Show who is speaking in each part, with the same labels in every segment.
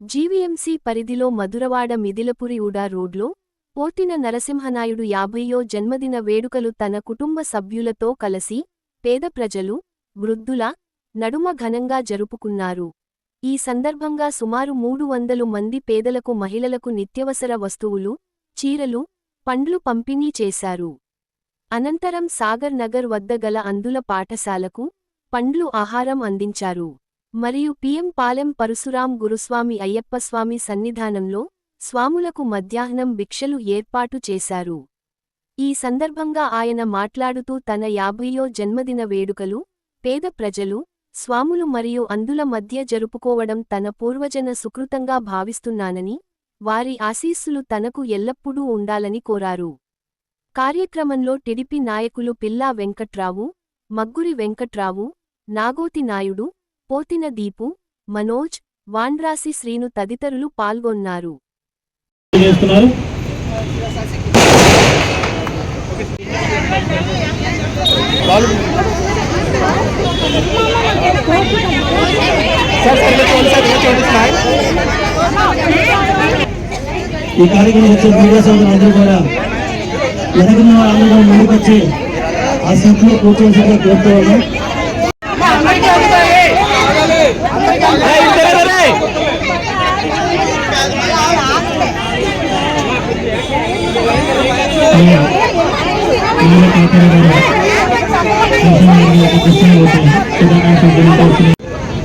Speaker 1: GVMC పరిధిలో మధురవాడ మిదిలపురి ఉడా రోడ్లో పోతిన నరసింహనాయుడు యాభయ్యో జన్మదిన వేడుకలు తన కుటుంబ సభ్యులతో కలసి పేద ప్రజలు వృద్ధుల నడుమ ఘనంగా జరుపుకున్నారు. ఈ సందర్భంగా సుమారు మూడు వందలు మంది పేదలకు మహిళలకు నిత్యవసర వస్తువులు చీరలు పండ్లు పంపిణీ చేశారు. అనంతరం సాగర్ నగర్ వద్ద గల అందుల పాఠశాలకు పండ్లు ఆహారం అందించారు. మరియు పిఎం పాలెం పరశురాం గురుస్వామి అయ్యప్పస్వామి సన్నిధానంలో స్వాములకు మధ్యాహ్నం భిక్షలు ఏర్పాటు చేశారు. ఈ సందర్భంగా ఆయన మాట్లాడుతూ తన యాభయ్యో జన్మదిన వేడుకలు పేద ప్రజలు స్వాములు మరియు అందుల మధ్య జరుపుకోవడం తన పూర్వజన సుకృతంగా భావిస్తున్నానని వారి ఆశీస్సులు తనకు ఎల్లప్పుడూ ఉండాలని కోరారు. కార్యక్రమంలో టిడిపి నాయకులు పిల్లా వెంకట్రావు మగ్గురి వెంకట్రావు నాగోతి నాయుడు పోతిన దీపు మనోజ్ వాండ్రాసి శ్రీను తదితరులు పాల్గొన్నారు.
Speaker 2: ఈ కార్యక్రమం వచ్చే మీడియా సోదరులు అందరూ కూడా వెనకున్న వాళ్ళందరూ ముందుకొచ్చి ఆ సీట్లో కూర్చోవలసిందిగా కోరుతూ ఉన్నాం.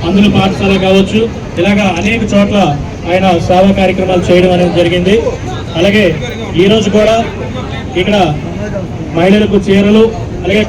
Speaker 2: అందులో పాఠశాల కావచ్చు ఇలాగా అనేక చోట్ల ఆయన సేవా కార్యక్రమాలు చేయడం అనేది జరిగింది. అలాగే ఈ రోజు కూడా ఇక్కడ మహిళలకు చీరలు అలాగే